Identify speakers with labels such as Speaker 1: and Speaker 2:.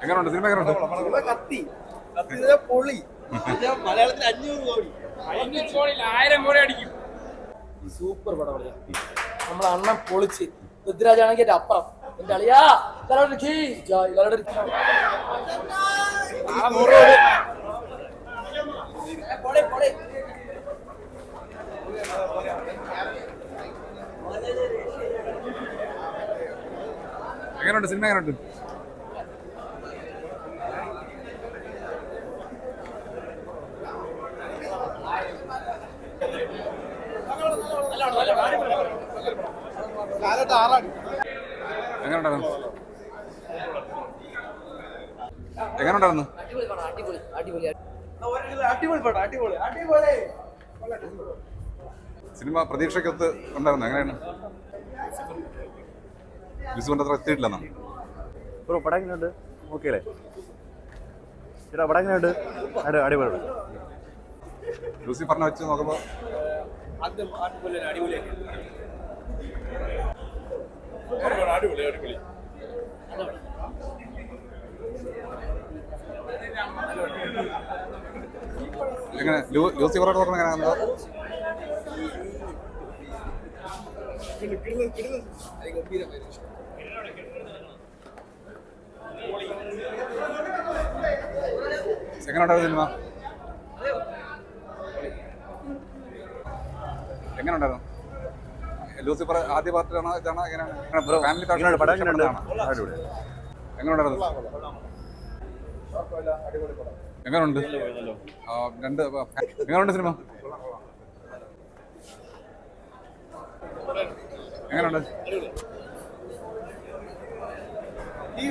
Speaker 1: എങ്ങനെയുണ്ട് സിനിമ എങ്ങനെയുണ്ട്
Speaker 2: കത്തി. പൊളി മലയാളത്തിൽ അഞ്ഞൂറ് കോടി.
Speaker 3: അഞ്ഞൂറ് കോടി ആയിരം കോടി അടിക്കും.
Speaker 2: സൂപ്പർ പടം പറയാം നമ്മളെ അണ്ണൻ പൊളിച്ച്. പൃഥ്വിരാജാണെങ്കിൽ എന്റെ അപ്പുറം. എന്റെ അളിയാ എങ്ങനെയുണ്ട് സിനിമ ജായ് ഇതാരുടെ ഒരു കീ. ആ, നൂറ് കോടി. ഏ, പോടെ, പോടെ.
Speaker 1: എങ്ങനെയുണ്ട് സിനിമ എങ്ങനെയുണ്ട് എങ്ങനെയുണ്ടായിരുന്നു എങ്ങനെയുണ്ടായിരുന്നു
Speaker 2: അടിപൊളി പടം അടിപൊളി അടിപൊളി അടിപൊളി പടം
Speaker 1: സിനിമ പ്രതീക്ഷയ്ക്കൊത്ത് ഉണ്ടായിരുന്നു. എങ്ങനെയാണ്? വിസുവിന്റെ അത്ര എത്തിയിട്ടില്ലെന്നാണ്
Speaker 4: പടം എങ്ങനെയുണ്ട്? ഓക്കെ അല്ലേ ചേട്ടാ പടം എങ്ങനെയുണ്ട്? അടി- അടിപൊളി
Speaker 1: ലൂസി പറഞ്ഞ വെച്ച് നോക്കുമ്പോൾ
Speaker 2: അടിപൊളി അടിപൊളി
Speaker 1: എങ്ങനെ? ലൂ- ലൂസി പറഞ്ഞ പറഞ്ഞ എങ്ങനെ? ഉണ്ടായിരുന്നു സിനിമ? എങ്ങനെയുണ്ടായിരുന്നു ലൂസിഫർ ആദ്യ പാർട്ടിലാണോ ഇതാണോ എങ്ങനെയാണ്?
Speaker 4: പടം
Speaker 1: എങ്ങനെയുണ്ടായിരുന്നു എങ്ങനെയുണ്ട് രണ്ട് എങ്ങനെയുണ്ട് സിനിമ? എങ്ങനെയുണ്ട്
Speaker 2: ഈ